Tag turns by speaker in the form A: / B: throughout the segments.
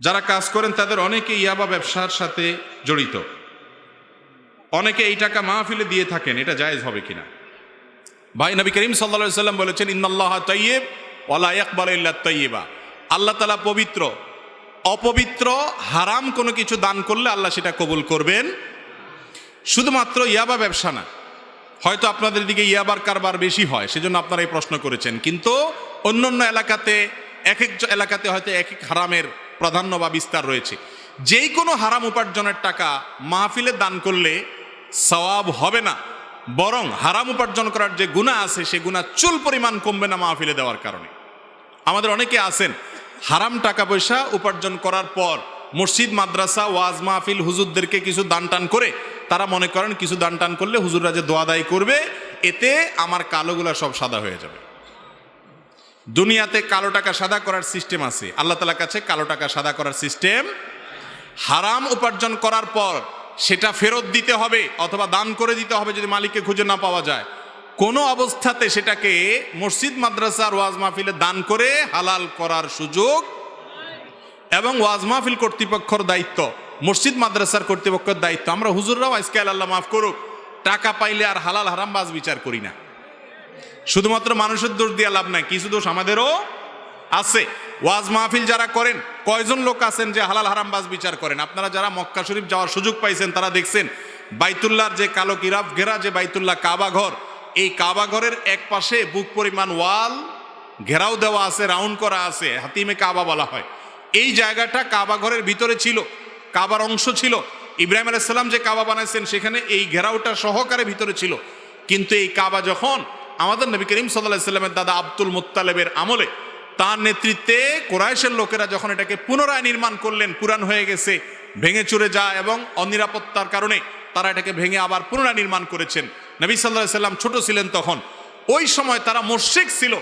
A: যারা কাজ করেন, তাদের অনেকে ইয়াবা ব্যবসার সাথে জড়িত। অনেকে এই টাকা মাহফিলে দিয়ে থাকেন, এটা জায়েজ হবে কিনা? ভাই, নবী করিম সাল্লা সাল্লাম বলেছেন, ইন্নাল্লাহ তৈয়েব ওলা একবার ইল্লা তৈয়বা আল্লাহ তালা পবিত্র। অপবিত্র, হারাম কোনো কিছু দান করলে আল্লাহ সেটা কবুল করবেন। শুধুমাত্র ইয়াবা ব্যবসা না, হয়তো আপনাদের দিকে ইয়াবার কারবার বেশি হয়, সেজন্য আপনারা এই প্রশ্ন করেছেন। কিন্তু অন্য অন্য এলাকাতে এক এক এলাকাতে হয়তো এক এক হারামের প্রাধান্য বা বিস্তার রয়েছে। যেই কোনো হারাম উপার্জনের টাকা মাহফিলে দান করলে সওয়াব হবে না। বরং হারাম উপার্জন করার যে গুণা আছে, সে গুণা চুল পরিমাণ কমবে না মাহফিলে দেওয়ার কারণে। আমাদের অনেকে আছেন, হারাম টাকা পয়সা উপার্জন করার পর মসজিদ, মাদ্রাসা, ওয়াজ মাহফিল হুজুরদেরকে কিছু দান টান করে তারা মনে করেন কিছু দান টান করলে হুজুররা যে দোয়া দায়ী করবে, এতে আমার কালোগুলা সব সাদা হয়ে যাবে। দুনিয়াতে কালো টাকা সাদা করার সিস্টেম আছে। আল্লাহ তালার কাছে কালো টাকা সাদা করার সিস্টেম হারাম উপার্জন করার পর সেটা ফেরত দিতে হবে অথবা দান করে দিতে হবে যদি মালিককে খুঁজে না পাওয়া যায়। কোনো অবস্থাতে সেটাকে মসজিদ মাদ্রাসার ওয়াজ মাহফিলে দান করে হালাল করার সুযোগ এবং ওয়াজ মাহফিল কর্তৃপক্ষর দায়িত্ব, মসজিদ, মাদ্রাসার কর্তৃপক্ষের দায়িত্ব। আমরা হুজুররাও আজকে আল্লাহ মাফ করুক, টাকা পাইলে আর হালাল হারাম বাজ বিচার করি না। শুধুমাত্র মানুষের দোষ দিয়ে লাভ নাই, কিছু দোষ আমাদেরও আছে। ওয়াজ মাহফিল যারা করেন, কয়জন লোক আছেন যে হালাল হারাম বাজ বিচার করেন? আপনারা যারা মক্কা শরীফ যাওয়ার সুযোগ পাইছেন, তারা দেখছেন, বাইতুল্লাহর যে কালো কিরাফ ঘেরা যে বাইতুল্লাহ কাবা ঘর, এই কাবা ঘরের এক পাশে বুক পরিমাণ ওয়াল ঘেরাও দেওয়া আছে, রাউন্ড করা আছে, হাতিমে কাবা বলা হয়। এই জায়গাটা কাবা ঘরের ভিতরে ছিল, কাবার অংশ ছিল। ইব্রাহিম আলাইসাল্লাম যে কাবা বানাইছেন, সেখানে এই ঘেরাওটা সহকারে ভিতরে ছিল। কিন্তু এই কাবা যখন আমাদের নবী করিম সাল্লাহ সাল্লামের দাদা আব্দুল মুত্তালেবের আমলে তার নেতৃত্বে কোরাইশের লোকেরা যখন এটাকে পুনরায় নির্মাণ করলেন, পুরাণ হয়ে গেছে, ভেঙে চুরে যায় এবং অনিরাপত্তার কারণে তারা এটাকে ভেঙে আবার পুনরায় নির্মাণ করেছেন। নবী সাল্লাহ সাল্লাম ছোট ছিলেন তখন। ওই সময় তারা মোর্শেক ছিল,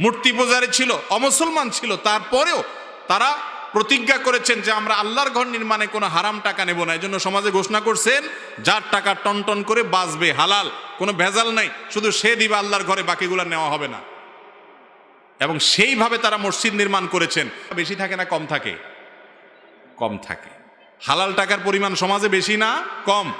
A: মূর্তি পূজারে ছিল, অমুসলমান ছিল। তারপরেও তারা প্রতিজ্ঞা করেছেন যে আমরা আল্লাহর ঘর নির্মাণে কোনো হারাম টাকা নেব না। এই জন্য সমাজে ঘোষণা করছেন, যার টাকা টন টন করে বাঁচবে, হালাল। কোনো ভেজাল নাই, শুধু সে দিবা আল্লাহর ঘরে, বাকিগুলো নেওয়া হবে না। এবং সেইভাবে তারা মসজিদ নির্মাণ করেছেন। বেশি থাকে না, কম থাকে। কম থাকে। হালাল টাকার পরিমাণ সমাজে বেশি না, কম।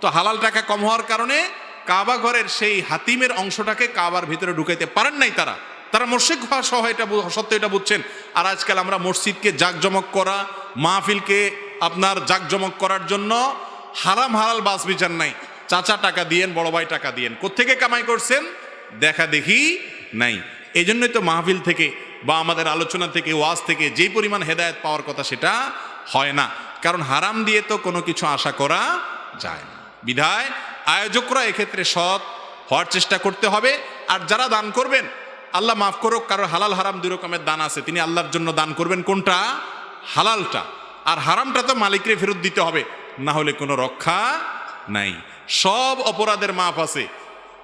A: তো হালাল টাকা কম হওয়ার কারণে কাবা ঘরের সেই হাতিমের অংশটাকে কাবার ভিতরে ঢুকাইতে পারেন নাই তারা। তারা মসজিদ হওয়া সহ এটা সত্য এটা বুঝছেন। আর আজকাল আমরা মসজিদকে জাকজমক করা, মাহফিলকে আপনার জাকজমক করার জন্য হারাম হালাল বাস বিচার নাই। চাচা টাকা দিয়েন, বড় ভাই টাকা দিয়েন। কোত্থেকে কামাই করছেন? দেখা দেখি নাই। এই জন্যই তো মাহফিল থেকে বা আমাদের আলোচনা থেকে, ওয়াজ থেকে যেই পরিমাণ হেদায়েত পাওয়ার কথা সেটা হয় না। কারণ হারাম দিয়ে তো কোনো কিছু আশা করা যায় না। বিধায় আয়োজকরা এক্ষেত্রে সৎ হওয়ার চেষ্টা করতে হবে। আর যারা দান করবেন, আল্লাহ মাফ করুক, কারোর হালাল হারাম দুই রকমের দান আছে। তিনি আল্লাহর জন্য দান করবেন কোনটা? হালালটা। আর হারামটা তো মালিকরে ফেরত দিতে হবে, না হলে কোনো রক্ষা নাই। সব অপরাধের মাফ আছে।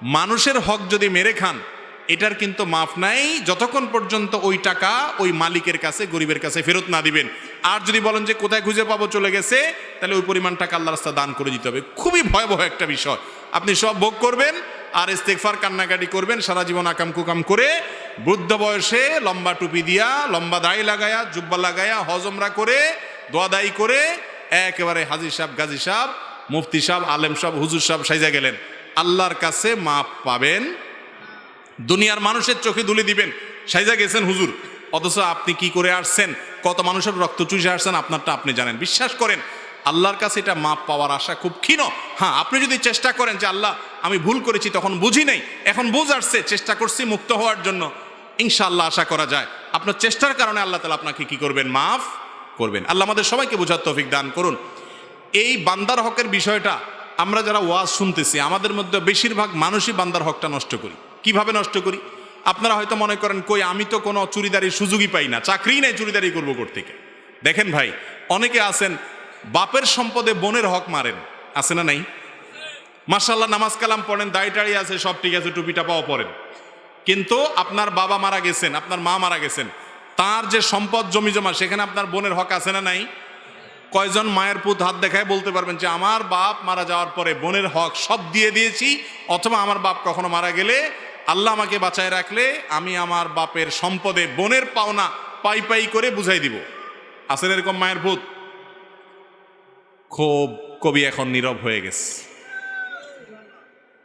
A: মানুষের হক যদি মেরে খান, এটার কিন্তু মাফ নাই। যতক্ষণ পর্যন্ত ওই টাকা ওই মালিকের কাছে, গরিবের কাছে ফেরত না দিবেন। আর যদি বলেন যে কোথায় খুঁজে পাবো চলে গেছে, তাহলে ওই পরিমাণ টাকা আল্লাহ রাস্তা দান করে দিতে হবে। খুবই ভয়াবহ একটা বিষয়। আপনি সব ভোগ করবেন, আর ইস্তেকফার কান্নাকাটি করবেন, সারা জীবন আকাম কুকাম করে বৃদ্ধ বয়সে লম্বা টুপি দিয়া, লম্বা দাড়ি লাগায়া, জুব্বা লাগায়া, হজমরা করে দোয়াদাই করে, একেবারে হাজির সাহেব, গাজী সাহেব মুফতি সাহেব, আলেম সাহেব, হুজুর সাহেব সাইজা গেলেন। আল্লাহর কাছে মাপ পাবেন, দুনিয়ার মানুষের চোখে দুলি দিবেন। সাইজা গেছেন হুজুর। অথচ আপনি কি করে আসছেন? কত মানুষের রক্ত চুষে আসছেন? আপনারটা আপনি জানেন। বিশ্বাস করেন, আল্লাহর কাছে এটা মাপ পাওয়ার আশা খুব ক্ষীণ। হ্যাঁ আপনি যদি চেষ্টা করেন যে, আল্লাহ, আমি ভুল করেছি, তখন বুঝি নাই। এখন বুঝ আসছে, চেষ্টা করছি মুক্ত হওয়ার জন্য। ইনশাআল্লাহ আশা করা যায়। আপনার চেষ্টার কারণে আল্লাহ তালা আপনাকে কি করবেন? মাফ করবেন। আল্লাহ আমাদের সবাইকে বোঝার তৌফিক দান করুন। এই বান্দার হকের বিষয়টা আমরা যারা ওয়াজ শুনতেছি, আমাদের মধ্যে বেশিরভাগ মানুষই বান্দার হকটা নষ্ট করি। কীভাবে নষ্ট করি? আপনারা হয়তো মনে করেন, কই, আমি তো কোনো চুরিদারির সুযোগই পাই না চাকরি নেই চুরিদারি করব থেকে? দেখেন ভাই, অনেকে আছেন, বাপের সম্পদে বোনের হক মারেন, আছে না নাই? মার্শাল্লাহ নামাজ কালাম পড়েন, দাড়ি আছে, সব ঠিক আছে টুপি টাপাও পড়েন কিন্তু আপনার বাবা মারা গেছেন, আপনার মা মারা গেছেন, তার যে সম্পদ জমি জমা সেখানে আপনার বোনের হক আছে না নাই? কয়জন মায়ের পুত হাত দেখায় বলতে পারবেন যে আমার বাপ মারা যাওয়ার পরে বোনের হক সব দিয়ে দিয়েছি, অথবা আমার বাপ কখনো মারা গেলে আল্লাহ আমাকে বাঁচায় রাখলে আমি আমার বাপের সম্পদে বোনের পাওনা পাই পাই করে বুঝাই দিব। আসেন এরকম মায়ের ভূত খুব কবি এখন নীরব হয়ে গেছে।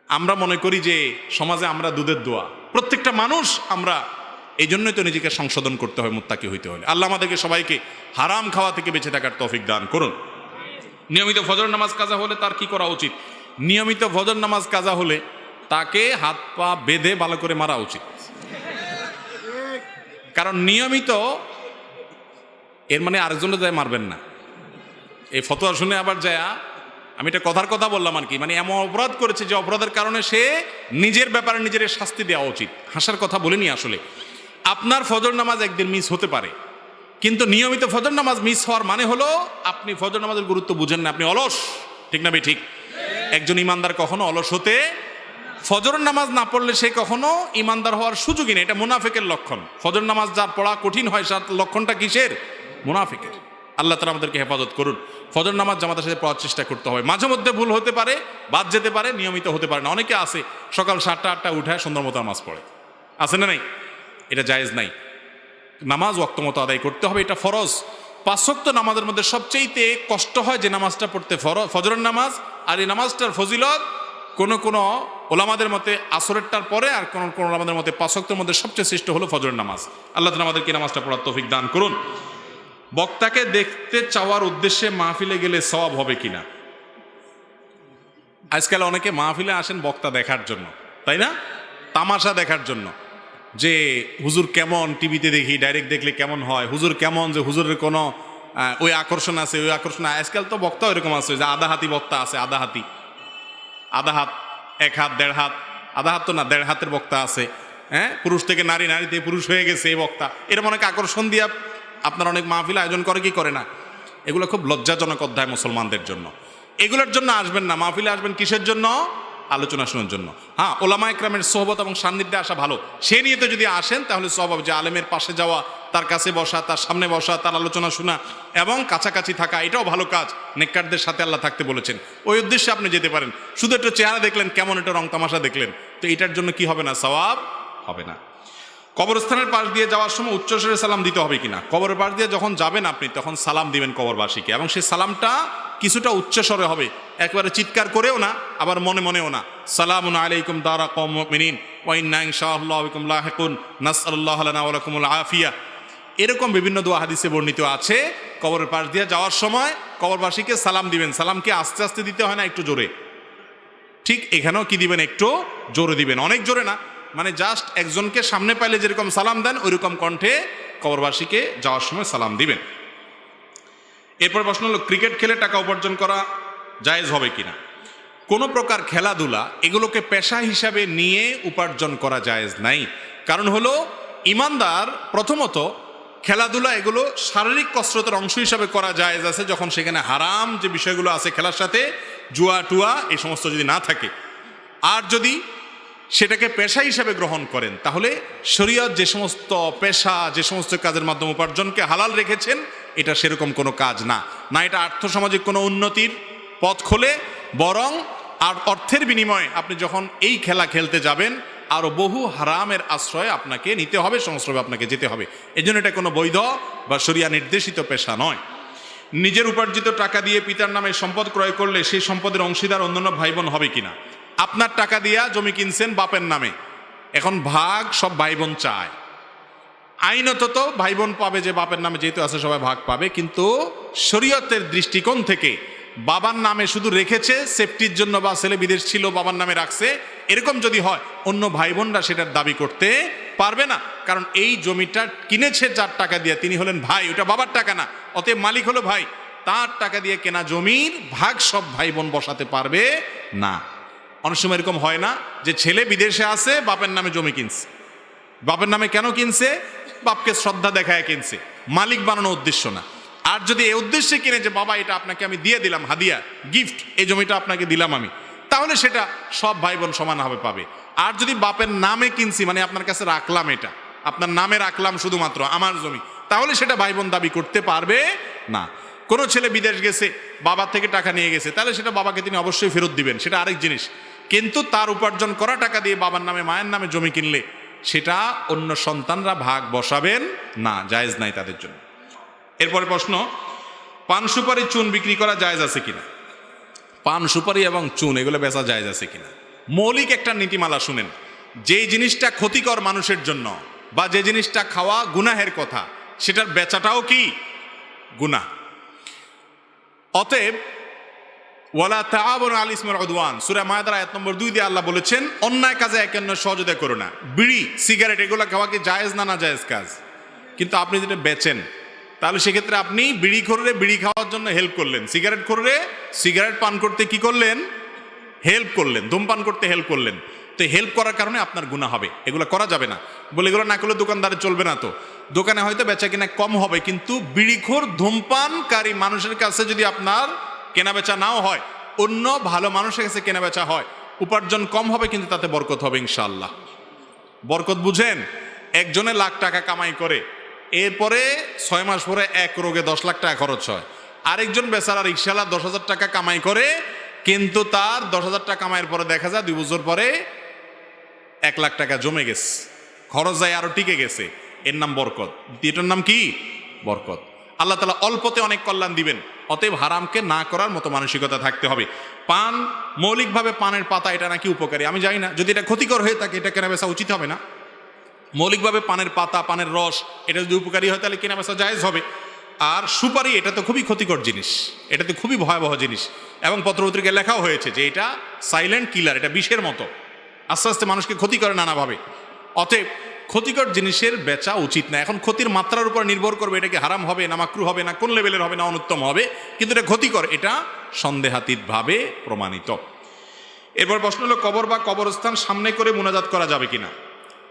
A: আমরা মনে করি যে সমাজে আমরা দুধের দোয়া। প্রত্যেকটা মানুষ আমরা এই জন্যই তো নিজেকে সংশোধন করতে হয়, মুত্তাকি হইতে হলে আল্লাহ আমাদেরকে সবাইকে হারাম খাওয়া থেকে বেঁচে থাকার তৌফিক দান করুন। নিয়মিত ফজর নামাজ কাজা হলে তার কি করা উচিত? নিয়মিত ফজর নামাজ কাজা হলে তাকে হাত পা বেঁধে ভালো করে মারা উচিত। কারণ নিয়মিত এর মানে আরেকজনে যায় মারবেন না। এই ফতোয়া শুনে আবার যায়, আমি এটা কথার কথা বললাম আর কি মানে এমন অপরাধ করেছে যে অপরাধের কারণে সে নিজের ব্যাপারে নিজের শাস্তি দেওয়া উচিত। হাসার কথা বলিনি আসলে। আপনার ফজর নামাজ একদিন মিস হতে পারে। কিন্তু নিয়মিত ফজর নামাজ মিস হওয়ার মানে হলো, আপনি ফজর নামাজের গুরুত্ব বুঝেন না, আপনি অলস। ঠিক না ঠিক। একজন ইমানদার কখনো অলস হতে ফজর নামাজ না পড়লে সে কখনো ইমানদার হওয়ার সুযোগই নেই। এটা মুনাফিকের লক্ষণ। ফজর নামাজ যার পড়া কঠিন হয় তার লক্ষণটা কিসের? মুনাফিকের। আল্লাহ তালা আমাদেরকে হেফাজত করুন। ফজর নামাজ জামাতের সাথে পড়ার চেষ্টা করতে হবে মাঝে মধ্যে ভুল হতে পারে, বাদ যেতে পারে, নিয়মিত হতে পারে না। অনেকে আছে, সকাল সাতটা, আটটা উঠে সুন্দর মতো নামাজ পড়ে। আছে না নাই? এটা জায়েজ নাই। নামাজ ওয়াক্ত মতো আদায় করতে হবে, এটা ফরজ। পাঁচশক্ত নামাজের মধ্যে সবচেয়েতে কষ্ট হয় যে নামাজটা পড়তে ফর- ফজরের নামাজ, আর এই নামাজটার ফজিলত কোন কোন ওলামাদের মতে আসরেরটার পরে, আর কোন কোন ওলামাদের মতে পাঁচশক্তের মধ্যে সবচেয়ে শ্রেষ্ঠ হলো ফজরের নামাজ। আল্লাহ তালা আমাদেরকে নামাজটা পড়ার তৌফিক দান করুন। বক্তাকে দেখতে চাওয়ার উদ্দেশ্যে মাহফিলে গেলে সওয়াব হবে কিনা? আজকাল অনেকে মাহফিলে আসেন বক্তা দেখার জন্য, তাই না? তামাশা দেখার জন্য। যে হুজুর কেমন টিভিতে দেখি ডাইরেক্ট দেখলে কেমন হয়? হুজুর কেমন যে হুজুরের কোনো ওই আকর্ষণ আছে, ওই আকর্ষণ আজকাল তো বক্তা এরকম আছে, যে আধা হাতি বক্তা আছে, আধা হাতি। আধা হাত, এক হাত, দেড় হাত, আধা হাত তো না, দেড় হাতের বক্তা আছে। হ্যাঁ? পুরুষ থেকে নারী নারী থেকে পুরুষ হয়ে গেছে এই বক্তা। এরকম অনেক আকর্ষণ দিয়ে আপনার অনেক মাহফিল আয়োজন করে, কি করে না? এগুলো খুব লজ্জাজনক অধ্যায় মুসলমানদের জন্য। এগুলোর জন্য আসবেন না। মাহফিলে আসবেন কিসের জন্য? আলোচনা শোনার জন্য। হ্যাঁ ওলামা একরামের সোহবত এবং সান্নিধ্যে আসা ভালো। সে নিয়ে তো যদি আসেন, তাহলে স্বভাব যে আলেমের পাশে যাওয়া, তার কাছে বসা, তার সামনে বসা, তার আলোচনা শোনা এবং কাছাকাছি থাকা, এটাও ভালো কাজ। নেককারদের সাথে আল্লাহ থাকতে বলেছেন। ওই উদ্দেশ্যে আপনি যেতে পারেন। শুধু একটু চেহারা দেখলেন, কেমন একটা রং তামাশা দেখলেন। তো এটার জন্য কি হবে না? সওয়াব হবে না। কবরস্থানের পাশ দিয়ে যাওয়ার সময় উচ্চস্বরে সালাম দিতে হবে কিনা? কবরের পাশ দিয়ে যখন যাবেন আপনি, তখন সালাম দিবেন কবরবাসীকে। এবং সেই সালামটা কিছুটা উচ্চস্বরে হবে। একবারে চিৎকার করেও না, আবার মনে মনেও না। সালামুন আলাইকুম দারা কম মিনিন ওয়াইন্না ইনশাআল্লাহ বিকুম লাহিকুন, নাসআলুল্লাহ লানা ওয়া লাকুমুল আফিয়া। এরকম বিভিন্ন দোয়া হাদিসে বর্ণিত আছে, কবরের পাশ দিয়ে যাওয়ার সময় কবরবাসীকে সালাম দিবেন। সালামকে আস্তে আস্তে দিতে হয় না একটু জোরে। ঠিক এখানেও কি দিবেন একটু জোরে দিবেন? অনেক জোরে না। মানে জাস্ট একজনকে সামনে পাইলে যেরকম সালাম দেন, ওইরকম কণ্ঠে কবরবাসীকে যাওয়ার সময় সালাম দিবেন। এরপর প্রশ্ন হলো ক্রিকেট খেলে টাকা উপার্জন করা জায়েজ হবে কিনা? কোনো প্রকার খেলাধুলা এগুলোকে পেশা হিসাবে নিয়ে উপার্জন করা জায়েজ নাই। কারণ হলো, ইমানদার প্রথমত খেলাধুলা এগুলো শারীরিক কসরতের অংশ হিসাবে করা জায়েজ আছে, যখন সেখানে হারাম যে বিষয়গুলো আছে খেলার সাথে, জুয়া টুয়া এই সমস্ত যদি না থাকে। আর যদি সেটাকে পেশা হিসাবে গ্রহণ করেন, তাহলে শরীয়ত যে সমস্ত পেশা, যে সমস্ত কাজের মাধ্যমে উপার্জনকে হালাল রেখেছেন এটা সেরকম কোনো কাজ না। না, এটা আর্থসামাজিক কোনো উন্নতির পথ খোলে, বরং আর অর্থের বিনিময়ে আপনি যখন এই খেলা খেলতে যাবেন আরও বহু হারামের আশ্রয় আপনাকে নিতে হবে সংস্রবে আপনাকে যেতে হবে। এই জন্য এটা কোনো বৈধ বা শরিয়া নির্দেশিত পেশা নয়। নিজের উপার্জিত টাকা দিয়ে পিতার নামে সম্পদ ক্রয় করলে সেই সম্পদের অংশীদার অন্যান্য ভাই বোন হবে কিনা? আপনার টাকা দিয়া জমি কিনছেন বাপের নামে। এখন ভাগ সব ভাই বোন চায়। আইনত তো ভাই বোন পাবে যে বাপের নামে যেহেতু আছে, সবাই ভাগ পাবে। কিন্তু শরীয়তের দৃষ্টিকোণ থেকে বাবার নামে শুধু রেখেছে সেফটির জন্য বা ছেলে বিদেশ ছিল, বাবার নামে রাখছে, এরকম যদি হয়, অন্য ভাই বোনরা সেটার দাবি করতে পারবে না। কারণ এই জমিটা কিনেছে যার টাকা দিয়ে, তিনি হলেন ভাই, ওটা বাবার টাকা না, অতএব মালিক হলো ভাই। তার টাকা দিয়ে কেনা জমির ভাগ সব ভাই বোন বসাতে পারবে না। অনেক সময় এরকম হয় না যে ছেলে বিদেশে আছে, বাপের নামে জমি কিনছে। বাপের নামে কেন কিনছে? বাপকে শ্রদ্ধা দেখায় কিনছে। মালিক বানানো উদ্দেশ্য না। আর যদি এই উদ্দেশ্যে কিনে যে, বাবা, এটা আপনাকে আমি দিয়ে দিলাম, হাদিয়া গিফট এই জমিটা আপনাকে দিলাম আমি, তাহলে সেটা সব ভাই বোন সমানভাবে পাবে। আর যদি বাপের নামে কিনছি মানে আপনার কাছে রাখলাম এটা, আপনার নামে রাখলাম শুধুমাত্র আমার জমি, তাহলে সেটা ভাই বোন দাবি করতে পারবে না। কোনো ছেলে বিদেশ গেছে বাবার থেকে টাকা নিয়ে গেছে, তাহলে সেটা বাবাকে তিনি অবশ্যই ফেরত দিবেন, সেটা আরেক জিনিস। কিন্তু তার উপার্জন করা টাকা দিয়ে বাবার নামে, মায়ের নামে জমি কিনলে সেটা অন্য সন্তানরা ভাগ বসাবেন? না, জায়েজ নাই তাদের জন্য। এরপরে প্রশ্ন, পান সুপারি চুন বিক্রি করা জায়েজ আছে কিনা? পান সুপারি এবং চুন, এগুলো বেচা জায়েজ আছে কিনা? মৌলিক একটা নীতিমালা শুনেন, যেই জিনিসটা ক্ষতিকর মানুষের জন্য বা যে জিনিসটা খাওয়া গুনাহের কথা, সেটার বেচাটাও কি? গুনাহ। অতএব ওয়ালা তাআবুন আল ইসমুল উদওয়ান। সূরা মায়দার আয়াত নম্বর 2 দিয়ে আল্লাহ বলেছেন, অন্যায় কাজে একে অন্যের সহযোগিতা করো না। বিড়ি, সিগারেট, এগুলো খাওয়া কি জায়েজ না না জায়েজ কাজ? কিন্তু আপনি যেটা বেচেন, তাহলে সেক্ষেত্রে আপনি বিড়ি খোরে বিড়ি খাওয়ার জন্য হেল্প করলেন। সিগারেট খোরে সিগারেট পান করতে কি করলেন? হেল্প করলেন, ধূমপান করতে হেল্প করলেন। তো হেল্প করার কারণে আপনার গুণা হবে। এগুলো করা যাবে না। বলে এগুলো না করলে দোকানদারে চলবে না তো। দোকানে হয়তো বেচা কিনা কম হবে, কিন্তু বিড়িখোর ধূমপানকারী মানুষের কাছে যদি আপনার কেনা বেচা নাও হয়, অন্য ভালো মানুষের কাছে কেনা বেচা হয়, উপার্জন কম হবে কিন্তু তাতে বরকত হবে ইনশাল্লাহ বরকত বুঝেন, একজনে লাখ টাকা কামাই করে, এরপরে ছয় মাস পরে এক রোগে দশ লাখ টাকা খরচ হয়। আরেকজন বেচারা রিক্সালা দশ হাজার টাকা কামাই করে, কিন্তু তার দশ হাজার টাকা কামাইয়ের পরে দেখা যায় দুই বছর পরে এক লাখ টাকা জমে গেছে, খরচ যায় আরও টিকে গেছে। এর নাম বরকত। দ্বিতীয়টার নাম কি? বরকত। আল্লাহ তালা অল্পতে অনেক কল্যাণ দিবেন। অতএব হারামকে না করার মতো মানসিকতা থাকতে হবে। পান, মৌলিকভাবে পানের পাতা এটা নাকি উপকারী? আমি জানি না। যদি এটা ক্ষতিকর হয়ে থাকে, এটা কেনা বেচা উচিত হবে না। মৌলিকভাবে পানের পাতা, পানের রস, এটা যদি উপকারী হয়, তাহলে কেনা বেচা জায়েজ হবে। আর সুপারি, এটা তো খুবই ক্ষতিকর জিনিস। এটা তো খুবই ভয়াবহ জিনিস। এবং পত্রপত্রিকায় লেখাও হয়েছে যে এটা সাইলেন্ট কিলার এটা বিষের মতো। আস্তে আস্তে মানুষকে ক্ষতি করে নানাভাবে। অতএব ক্ষতিকর জিনিসের বেচা উচিত না। এখন ক্ষতির মাত্রার উপর নির্ভর করবে এটা কি হারাম হবে না মাকরু হবে না, কোন লেভেলের হবে না, অনুত্তম হবে। কিন্তু এটা ক্ষতিকর, এটা সন্দেহাতীতভাবে প্রমাণিত। এরপর প্রশ্ন হলো, কবর বা কবরস্থান সামনে করে মোনাজাত করা যাবে কিনা?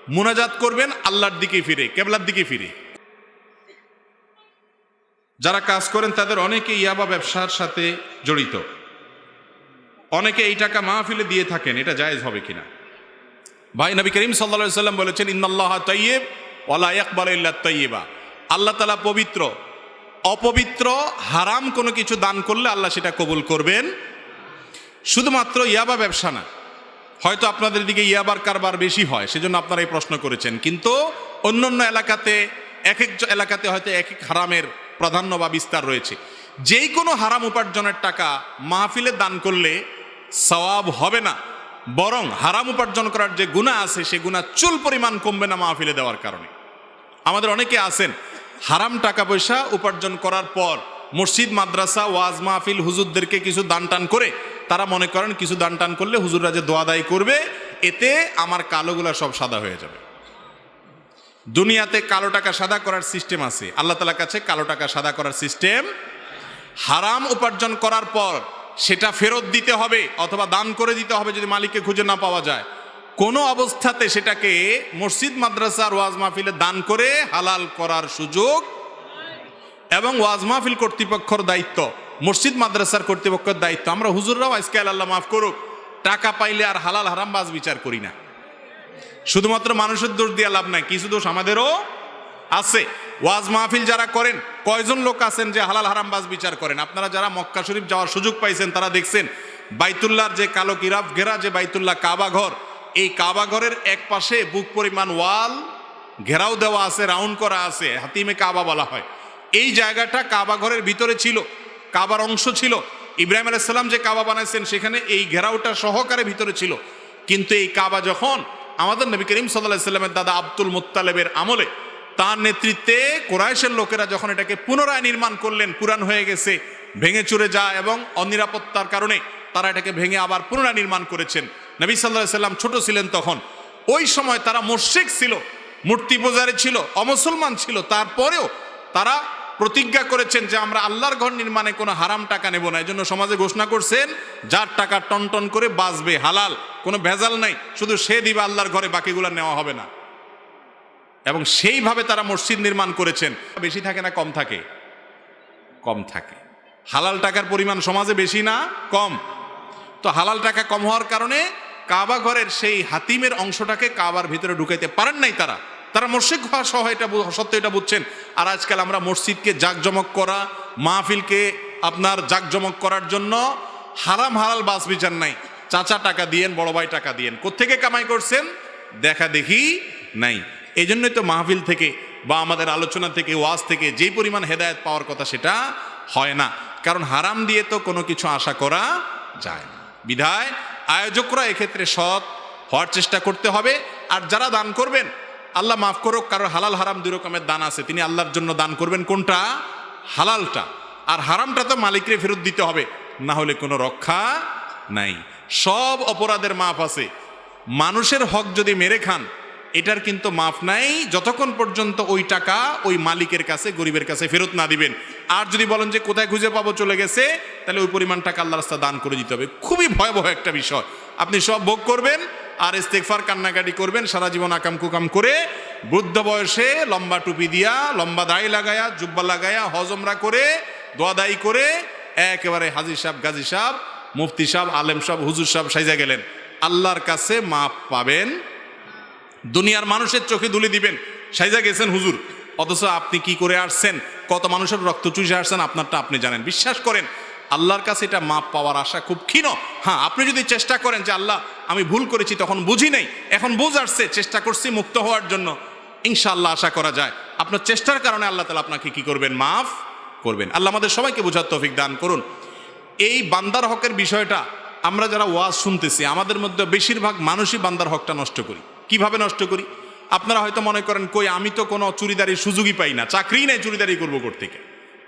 A: মোনাজাত করবেন, আল্লাহর দিকে ফিরে, কেবলার দিকে ফিরে। যারা কাজ করেন, তাদের অনেকে ইয়াবা ব্যবসার সাথে জড়িত। অনেকে এই টাকা মাহফিলে দিয়ে থাকেন, এটা জায়েজ হবে কিনা? ভাই, নবী করিম সাল্লা সাল্লাম বলেছেন, ইন্নাল্লাহ তৈয়েব ওলা একবার ইল্লা তৈয়েবা আল্লাহ তালা পবিত্র, অপবিত্র, হারাম কোনো কিছু দান করলে আল্লাহ সেটা কবুল করবেন। শুধুমাত্র ইয়াবা ব্যবসা না, হয়তো আপনাদের দিকে ইয়াবার কারবার বেশি হয়, সেজন্য আপনারা এই প্রশ্ন করেছেন। কিন্তু অন্য অন্য এলাকাতে এক এক এলাকাতে হয়তো এক এক হারামের প্রাধান্য বা বিস্তার রয়েছে। যেই কোনো হারাম উপার্জনের টাকা মাহফিলে দান করলে সওয়াব হবে না। বরং হারাম উপার্জন করার যে গুণা আছে, সে গুণা চুল পরিমাণ কমবে না মাহফিলে দেওয়ার কারণে। আমাদের অনেকে আছেন, হারাম টাকা পয়সা উপার্জন করার পর মসজিদ, মাদ্রাসা, ওয়াজ মাহফিল হুজুরদেরকে কিছু দান টান করে তারা মনে করেন কিছু দান টান করলে হুজুররা যে দোয়া দায়ী করবে, এতে আমার কালোগুলা সব সাদা হয়ে যাবে। দুনিয়াতে কালো টাকা সাদা করার সিস্টেম আছে। আল্লাহ তালার কাছে কালো টাকা সাদা করার সিস্টেম হারাম উপার্জন করার পর সেটা ফেরত দিতে হবে অথবা দান করে দিতে হবে যদি মালিককে খুঁজে না পাওয়া যায়। কোনো অবস্থাতে সেটাকে মসজিদ মাদ্রাসার ওয়াজ মাহফিলে দান করে হালাল করার সুযোগ এবং ওয়াজ মাহফিল কর্তৃপক্ষর দায়িত্ব, মসজিদ, মাদ্রাসার কর্তৃপক্ষের দায়িত্ব। আমরা হুজুররাও আজকে আল্লাহ মাফ করুক, টাকা পাইলে আর হালাল হারাম বাজ বিচার করি না। শুধুমাত্র মানুষের দোষ দিয়ে লাভ নাই, কিছু দোষ আমাদেরও আছে। ওয়াজ মাহফিল যারা করেন কয়জন লোক আছেন যে হালাল হারাম বাজ বিচার করেন? আপনারা যারা মক্কা শরীফ যাওয়ার সুযোগ পাইছেন, তারা দেখছেন বাইতুল্লাহর যে কালো কিরাফ ঘেরা, যে বাইতুল্লাহ কাবা ঘর, এই কাবা ঘরের এক পাশে বুক পরিমাণ ওয়াল ঘেরাও দেওয়া আছে, রাউন্ড করা আছে, হাতিমে কাবা বলা হয়। এই জায়গাটা কাবা ঘরের ভিতরে ছিল, কাবার অংশ ছিল। ইব্রাহিম আলাইসাল্লাম যে কাবা বানাইছেন, সেখানে এই ঘেরাওটা সহকারে ভিতরে ছিল। কিন্তু এই কাবা যখন আমাদের নবী করিম সাল্লাহ সাল্লামের দাদা আব্দুল মুত্তালেবের আমলে তার নেতৃত্বে কোরাইশের লোকেরা যখন এটাকে পুনরায় নির্মাণ করলেন পুরান হয়ে গেছে, ভেঙে চুরে যায় এবং অনিরাপত্তার কারণে তারা এটাকে ভেঙে আবার পুনরায় নির্মাণ করেছেন। নবী সাল্লাহ সাল্লাম ছোট ছিলেন তখন। ওই সময় তারা মোর্শেক ছিল, মূর্তি পূজারে ছিল, অমুসলমান ছিল। তারপরেও তারা প্রতিজ্ঞা করেছেন যে আমরা আল্লাহর ঘর নির্মাণে কোনো হারাম টাকা নেব না। এই জন্য সমাজে ঘোষণা করছেন, যার টাকা টন টন করে বাঁচবে, হালাল, কোনো ভেজাল নাই। শুধু সে দিবে আল্লাহর ঘরে, বাকিগুলো নেওয়া হবে না। এবং সেইভাবে তারা মসজিদ নির্মাণ করেছেন। বেশি থাকে না, কম থাকে? কম থাকে। হালাল টাকার পরিমাণ সমাজে বেশি না, কম? তো হালাল টাকা কম হওয়ার কারণে কাবা ঘরের সেই হাতিমের অংশটাকে কাবার ভিতরে ঢুকাইতে পারেন নাই তারা। তারা মসজিদ হওয়া সহ এটা সত্য এটা বুঝছেন। আর আজকাল আমরা মসজিদকে জাকজমক করা, মাহফিলকে আপনার জাকজমক করার জন্য হারাম হালাল বাস বিচার নাই। চাচা টাকা দিয়েন, বড় ভাই টাকা দিয়েন। কোত্থেকে কামাই করছেন? দেখা দেখি নাই। এই জন্যই তো মাহফিল থেকে বা আমাদের আলোচনা থেকে, ওয়াজ থেকে যে পরিমাণ হেদায়েত পাওয়ার কথা সেটা হয় না। কারণ হারাম দিয়ে তো কোনো কিছু আশা করা যায় না। বিধায় আয়োজকরা এক্ষেত্রে সৎ হওয়ার চেষ্টা করতে হবে। আর যারা দান করবেন, আল্লাহ মাফ করুক, কারোর হালাল হারাম দুই রকমের দান আছে। তিনি আল্লাহর জন্য দান করবেন কোনটা? হালালটা। আর হারামটা তো মালিকরে ফেরত দিতে হবে, না হলে কোনো রক্ষা নাই। সব অপরাধের মাফ আছে। মানুষের হক যদি মেরে খান এটার কিন্তু মাফ নাই, যতক্ষণ পর্যন্ত ওই টাকা ওই মালিকের কাছে, গরিবের কাছে ফেরত না দিবেন। আর যদি বলেন যে কোথায় খুঁজে পাবো চলে গেছে, তাহলে ওই পরিমাণ টাকা আল্লাহ রাস্তা দান করে দিতে হবে। খুবই ভয়াবহ একটা বিষয়। আপনি সব ভোগ করবেন, আর ইস্তেকফার কান্নাকাটি করবেন, সারা জীবন আকাম কুকাম করে, বৃদ্ধ বয়সে লম্বা টুপি দিয়া, লম্বা দাড়ি লাগায়া, জুব্বা লাগায়া, হজমরা করে দোয়াদাই করে, একেবারে হাজির সাহেব, গাজী সাহেব, মুফতি সাহেব, আলেম সাহেব, হুজুর সাহেব সাইজা গেলেন। আল্লাহর কাছে মাপ পাবেন দুনিয়ার মানুষের চোখে দুলি দিবেন। সাইজা গেছেন হুজুর। অথচ আপনি কি করে আসছেন? কত মানুষের রক্ত চুষে আসছেন? আপনারটা আপনি জানেন। বিশ্বাস করেন, আল্লাহর কাছে এটা মাপ পাওয়ার আশা খুব ক্ষীণ। হ্যাঁ আপনি যদি চেষ্টা করেন যে, আল্লাহ, আমি ভুল করেছি, তখন বুঝি নাই। এখন বুঝ আসছে, চেষ্টা করছি মুক্ত হওয়ার জন্য। ইনশাআল্লাহ আশা করা যায়। আপনার চেষ্টার কারণে আল্লাহ তালা আপনাকে কি করবেন? মাফ করবেন। আল্লাহ আমাদের সবাইকে বোঝার তৌফিক দান করুন। এই বান্দার হকের বিষয়টা আমরা যারা ওয়াজ শুনতেছি, আমাদের মধ্যে বেশিরভাগ মানুষই বান্দার হকটা নষ্ট করি। কীভাবে নষ্ট করি? আপনারা হয়তো মনে করেন, কই, আমি তো কোনো চুরিদারির সুযোগই পাই না। চাকরি নেই চুরিদারি করব থেকে?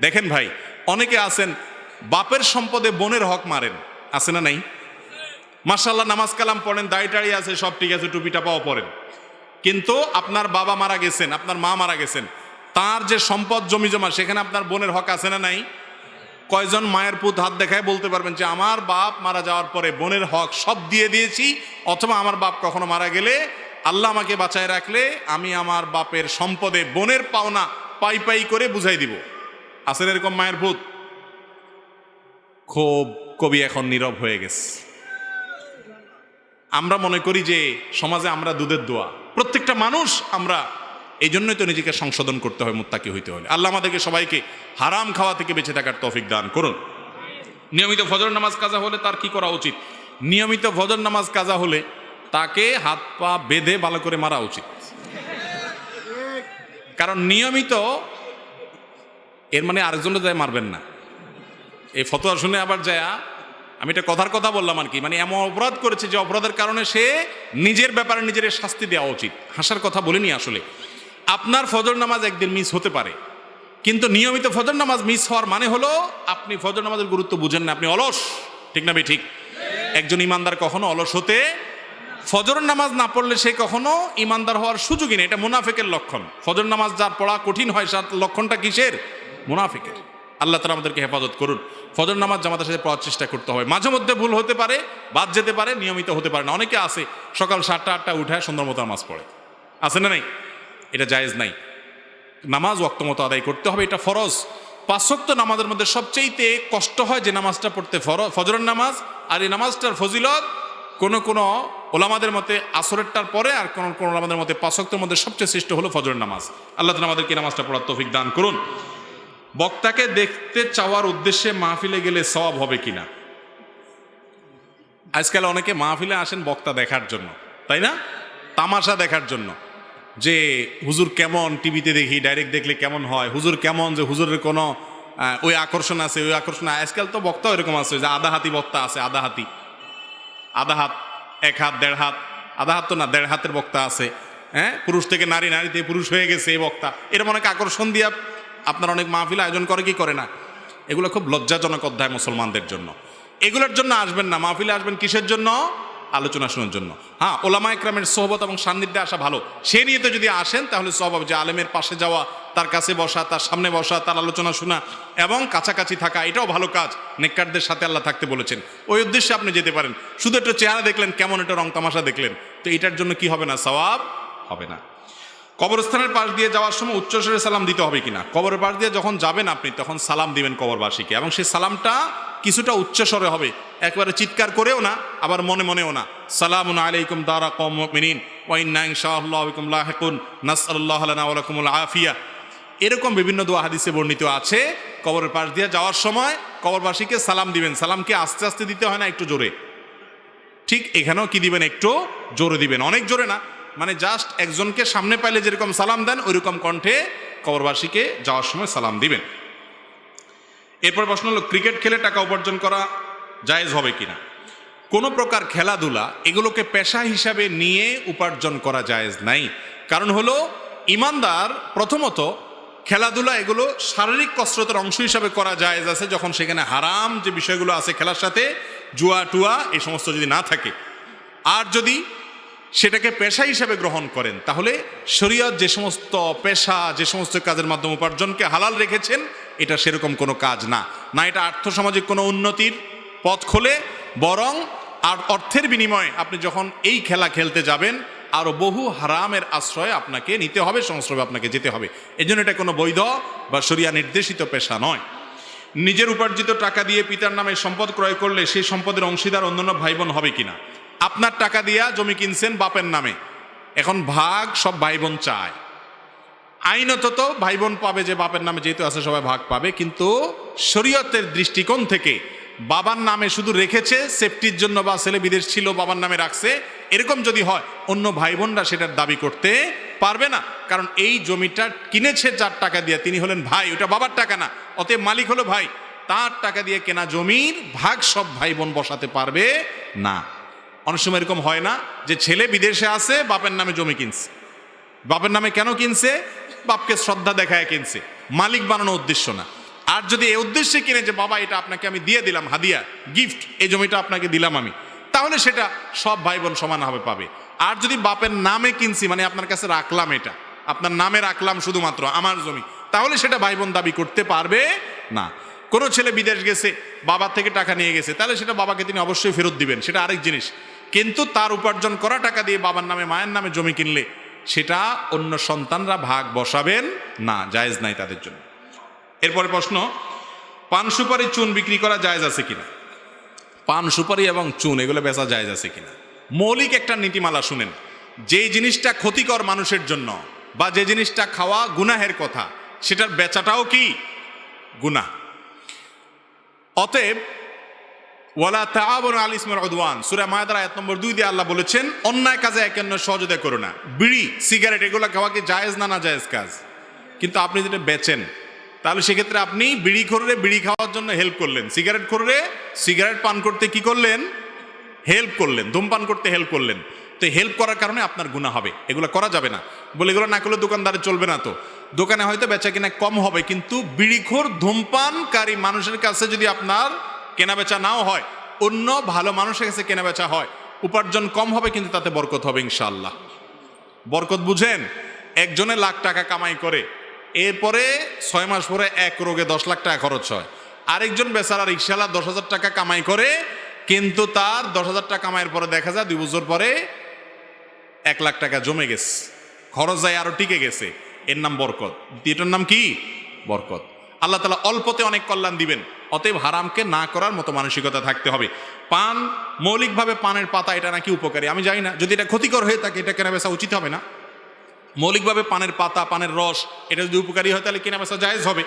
A: দেখেন ভাই, অনেকে আছেন, বাপের সম্পদে বোনের হক মারেন। আছে না নাই? মার্শাল্লাহ নামাজ কালাম পড়েন, দাড়ি টাড়ি আছে, সব ঠিক আছে, টুপিটা পাওয়া পড়েন কিন্তু আপনার বাবা মারা গেছেন, আপনার মা মারা গেছেন, তার যে সম্পদ জমি জমা, সেখানে আপনার বোনের হক আছে না নাই? কয়জন মায়ের পুত হাত দেখায় বলতে পারবেন যে, আমার বাপ মারা যাওয়ার পরে বোনের হক সব দিয়ে দিয়েছি, অথবা আমার বাপ কখনো মারা গেলে আল্লাহ আমাকে বাঁচায় রাখলে আমি আমার বাপের সম্পদে বোনের পাওনা পাই পাই করে বুঝাই দিব। আসেন এরকম মায়ের ভূত? খুব কবি এখন নীরব হয়ে গেছে। আমরা মনে করি যে সমাজে আমরা দুধের দোয়া। প্রত্যেকটা মানুষ আমরা এই জন্যই তো নিজেকে সংশোধন করতে হয়, মুত্তাকি হইতে হলে। আল্লাহ আমাদেরকে সবাইকে হারাম খাওয়া থেকে বেঁচে থাকার তৌফিক দান করুন। নিয়মিত ফজর নামাজ কাজা হলে তার কি করা উচিত? নিয়মিত ফজর নামাজ কাজা হলে তাকে হাত পা বেঁধে ভালো করে মারা উচিত। কারণ নিয়মিত এর মানে আরেকজনে যায় মারবেন না। এই ফতোয়া শুনে আবার যায়, আমি এটা কথার কথা বললাম আর কি মানে এমন অপরাধ করেছে যে অপরাধের কারণে সে নিজের ব্যাপারে নিজের শাস্তি দেওয়া উচিত। হাসার কথা বলিনি আসলে। আপনার ফজর নামাজ একদিন মিস হতে পারে। কিন্তু নিয়মিত ফজর নামাজ মিস হওয়ার মানে হলো আপনি ফজর নামাজের গুরুত্ব বুঝেন না, আপনি অলস। ঠিক না ভাই? ঠিক। একজন ইমানদার কখনো অলস হতে ফজর নামাজ না পড়লে সে কখনো ইমানদার হওয়ার সুযোগই নেই। এটা মুনাফিকের লক্ষণ। ফজর নামাজ যার পড়া কঠিন হয় তার লক্ষণটা কিসের? মুনাফিকের। আল্লাহ তালা আমাদেরকে হেফাজত করুন। ফজর নামাজ জামাতের সাথে পড়ার চেষ্টা করতে হবে মাঝে মধ্যে ভুল হতে পারে, বাদ যেতে পারে, নিয়মিত হতে পারে না। অনেকে আছে, সকাল সাতটা, আটটা উঠে সুন্দর মতো নামাজ পড়ে। আছে না নাই? এটা জায়েজ নাই। নামাজ ওয়াক্ত মতো আদায় করতে হবে, এটা ফরজ। পাঁচশক্ত নামাজের মধ্যে সবচেয়েতে কষ্ট হয় যে নামাজটা পড়তে ফর- ফজরের নামাজ, আর এই নামাজটার ফজিলত কোনো কোন ওলামাদের মতে আসরেরটার পরে আর কোন কোন ওলামাদের মতে পাঁচশক্তের মধ্যে সবচেয়ে শ্রেষ্ঠ হলো ফজরের নামাজ। আল্লাহ তালা আমাদেরকে নামাজটা পড়ার তৌফিক দান করুন। বক্তাকে দেখতে চাওয়ার উদ্দেশ্যে মাহফিলে গেলে সওয়াব হবে কিনা? আজকাল অনেকে মাহফিলে আসেন বক্তা দেখার জন্য, তাই না? তামাশা দেখার জন্য। যে হুজুর কেমন টিভিতে দেখি, ডাইরেক্ট দেখলে কেমন হয়? হুজুর কেমন যে হুজুরের কোনো ওই আকর্ষণ আছে, ওই আকর্ষণ আজকাল তো বক্তা এরকম আছে যে আধা হাতি বক্তা আছে, আধা হাতি। আধা হাত এক হাত, দেড় হাত, আধা হাত তো না, দেড় হাতের বক্তা আছে হ্যাঁ? পুরুষ থেকে নারী নারী থেকে পুরুষ হয়ে গেছে এই বক্তা। এরকম অনেক আকর্ষণ দিয়ে আপনার অনেক মাহফিল আয়োজন করে, কি করে না? এগুলো খুব লজ্জাজনক অধ্যায় মুসলমানদের জন্য। এগুলোর জন্য আসবেন না। মাহফিলে আসবেন কিসের জন্য? আলোচনা শোনার জন্য। হ্যাঁ ওলামা একরামের সোহবত এবং সান্নিধ্যে আসা ভালো। সে নিয়ে তো যদি আসেন, তাহলে স্বভাব যে আলেমের পাশে যাওয়া, তার কাছে বসা, তার সামনে বসা, তার আলোচনা শোনা এবং কাছাকাছি থাকা, এটাও ভালো কাজ। নেককারদের সাথে আল্লাহ থাকতে বলেছেন। ওই উদ্দেশ্যে আপনি যেতে পারেন। শুধু একটু চেহারা দেখলেন, কেমন একটা রং তামাশা দেখলেন। তো এটার জন্য কি হবে না? সওয়াব হবে না। কবরস্থানের পাশ দিয়ে যাওয়ার সময় উচ্চস্বরে সালাম দিতে হবে কিনা? কবরের পাশ দিয়ে যখন যাবেন আপনি, তখন সালাম দিবেন কবরবাসীকে। এবং সেই সালামটা কিছুটা উচ্চস্বরে হবে। একবারে চিৎকার করেও না, আবার মনে মনেও না। সালামুন আলাইকুম দারা কম মিনিন ওয়াইন্না ইনশাআল্লাহুম লাহিকুন, নাসআলুল্লাহ লানা ওয়া লাকুমুল আফিয়া। এরকম বিভিন্ন দোয়া হাদিসে বর্ণিত আছে, কবরের পাশ দিয়ে যাওয়ার সময় কবরবাসীকে সালাম দিবেন। সালামকে আস্তে আস্তে দিতে হয় না, একটু জোরে। ঠিক এখানেও কি দিবেন? একটু জোরে দিবেন। অনেক জোরে না মানে জাস্ট একজনকে সামনে পাইলে যেরকম সালাম দেন, ওইরকম কণ্ঠে কবরবাসীকে যাওয়ার সময় সালাম দিবেন। এরপর প্রশ্ন হলো ক্রিকেট খেলে টাকা উপার্জন করা জায়েজ হবে কিনা? কোনো প্রকার খেলাধুলা এগুলোকে পেশা হিসাবে নিয়ে উপার্জন করা জায়েজ নাই। কারণ হলো, ইমানদার প্রথমত খেলাধুলা এগুলো শারীরিক কসরতের অংশ হিসাবে করা জায়েজ আছে, যখন সেখানে হারাম যে বিষয়গুলো আছে খেলার সাথে জুয়া টুয়া এই সমস্ত যদি না থাকে। আর যদি সেটাকে পেশা হিসাবে গ্রহণ করেন। তাহলে শরীয়ত যে সমস্ত পেশা, যে সমস্ত কাজের মাধ্যমে উপার্জনকে হালাল রেখেছেন, এটা সেরকম কোনো কাজ না। না, এটা আর্থসামাজিক কোনো উন্নতির পথ খোলে, বরং আর অর্থের বিনিময়ে আপনি যখন এই খেলা খেলতে যাবেন আরও বহু হারামের আশ্রয় আপনাকে নিতে হবে সংস্রবে আপনাকে যেতে হবে। এই জন্য এটা কোনো বৈধ বা শরিয়া নির্দেশিত পেশা নয়। নিজের উপার্জিত টাকা দিয়ে পিতার নামে সম্পদ ক্রয় করলে সেই সম্পদের অংশীদার অন্যান্য ভাই বোন হবে কিনা? আপনার টাকা দিয়া জমি কিনছেন বাপের নামে। এখন ভাগ সব ভাই বোন চায়। আইনত তো ভাই বোন পাবে যে বাপের নামে যেহেতু আছে সবাই ভাগ পাবে, কিন্তু শরীয়তের দৃষ্টিকোণ থেকে বাবার নামে শুধু রেখেছে সেফটির জন্য বা ছেলে বিদেশ ছিল বাবার নামে রাখছে, এরকম যদি হয়, অন্য ভাই বোনরা সেটার দাবি করতে পারবে না। কারণ এই জমিটা কিনেছে যার টাকা দিয়ে, তিনি হলেন ভাই, ওটা বাবার টাকা না, অতএব মালিক হলো ভাই। তার টাকা দিয়ে কেনা জমির ভাগ সব ভাই বোন বসাতে পারবে না। অনেক সময় এরকম হয় না যে ছেলে বিদেশে আছে, বাপের নামে জমি কিনছে। বাপের নামে কেন কিনছে? বাপকে শ্রদ্ধা দেখায় কিনছে। মালিক বানানো উদ্দেশ্য না। আর যদি এই উদ্দেশ্যে কিনে যে, বাবা, এটা আপনাকে আমি দিয়ে দিলাম, হাদিয়া গিফট এই জমিটা আপনাকে দিলাম আমি, তাহলে সেটা সব ভাই বোন সমানভাবে পাবে। আর যদি বাপের নামে কিনছি মানে আপনার কাছে রাখলাম এটা, আপনার নামে রাখলাম শুধুমাত্র আমার জমি, তাহলে সেটা ভাই বোন দাবি করতে পারবে না। কোনো ছেলে বিদেশ গেছে, বাবার থেকে টাকা নিয়ে গেছে, তাহলে সেটা বাবাকে তিনি অবশ্যই ফেরত দিবেন। সেটা আরেক জিনিস। কিন্তু তার উপার্জন করা টাকা দিয়ে বাবার নামে, মায়ের নামে জমি কিনলে, সেটা অন্য সন্তানরা ভাগ বসাবেন না, জায়েজ নাই তাদের জন্য। এরপরে প্রশ্ন, পান, সুপারি, চুন বিক্রি করা জায়েজ আছে কিনা? পান, সুপারি এবং চুন, এগুলো বেচা জায়েজ আছে কিনা? মৌলিক একটা নীতিমালা শুনেন যে জিনিসটা ক্ষতিকর মানুষের জন্য বা যে জিনিসটা খাওয়া গুনাহের কথা, সেটার বেচাটাও কি? গুনাহ। অতএব ওয়ালা তাআবুন আল ইসমুল উদওয়ান। সূরা মায়দার আয়াত নম্বর 2 দিয়ে আল্লাহ বলেছেন, অন্যায় কাজে একে অন্য সহযোগিতা করো না। বিড়ি, সিগারেট, এগুলো খাওয়া কি জায়েজ না না জায়েজ কাজ? কিন্তু আপনি যেটা বেচেন, তাহলে সেক্ষেত্রে আপনি বিড়ি খোররে, বিড়ি খাওয়ার জন্য হেল্প করলেন। সিগারেট খোররে, সিগারেট পান করতে কি করলেন? হেল্প করলেন, ধূমপান করতে হেল্প করলেন। তো হেল্প করার কারণে আপনার গুণা হবে। এগুলো করা যাবে না। বলে এগুলো না করলে দোকানদারে চলবে না তো। দোকানে হয়তো বেচা কিনা কম হবে, কিন্তু বিড়িখোর ধূমপানকারী মানুষের কাছে যদি আপনার কেনা বেচা নাও হয়, অন্য ভালো মানুষের কাছে কেনা বেচা হয়, উপার্জন কম হবে কিন্তু তাতে বরকত হবে ইনশাল্লাহ বরকত বুঝেন, একজনে লাখ টাকা কামাই করে, এরপরে ছয় মাস পরে এক রোগে দশ লাখ টাকা খরচ হয়। আরেকজন বেচারা রিক্সালা দশ হাজার টাকা কামাই করে, কিন্তু তার দশ হাজার টাকা কামাইয়ের পরে দেখা যায় দুই বছর পরে এক লাখ টাকা জমে গেছে। খরচ যায় আরও টিকে গেছে। এর নাম বরকত। দ্বিতীয়টার নাম কি? বরকত। আল্লাহ তালা অল্পতে অনেক কল্যাণ দিবেন। অতএব হারামকে না করার মতো মানসিকতা থাকতে হবে। পান মৌলিকভাবে পানের পাতা, এটা নাকি উপকারী? আমি জানি না, যদি এটা ক্ষতিকর হয়ে থাকে, এটা কেনা বেচা উচিত হবে না? মৌলিকভাবে পানের পাতা, পানের রস, এটা যদি উপকারী হয়, তাহলে কেনা বেচা জায়েজ হবে।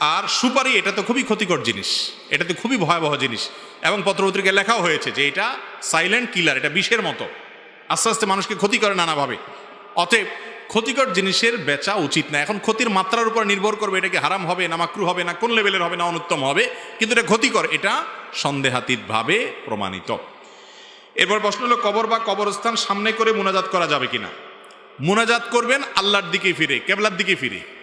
A: আর সুপারি, এটা তো খুবই ক্ষতিকর জিনিস। এটা তো খুবই ভয়াবহ জিনিস। এবং পত্রপত্রিকায় লেখাও হয়েছে যে এটা সাইলেন্ট কিলার এটা বিষের মতো। আস্তে আস্তে মানুষকে ক্ষতি করে নানাভাবে। অতএব ক্ষতিকর জিনিসের বেচা উচিত না। এখন ক্ষতির মাত্রার উপর নির্ভর করবে এটা কি হারাম হবে, না মাকরু হবে, না কোন লেভেলের হবে, না অনুত্তম হবে। কিন্তু এটা ক্ষতিকর, এটা সন্দেহাতীতভাবে প্রমাণিত। এরপর প্রশ্ন হলো, কবর বা কবরস্থান সামনে করে মোনাজাত করা যাবে কিনা? মোনাজাত করবেন আল্লাহর দিকে ফিরে, কেবলার দিকে ফিরে।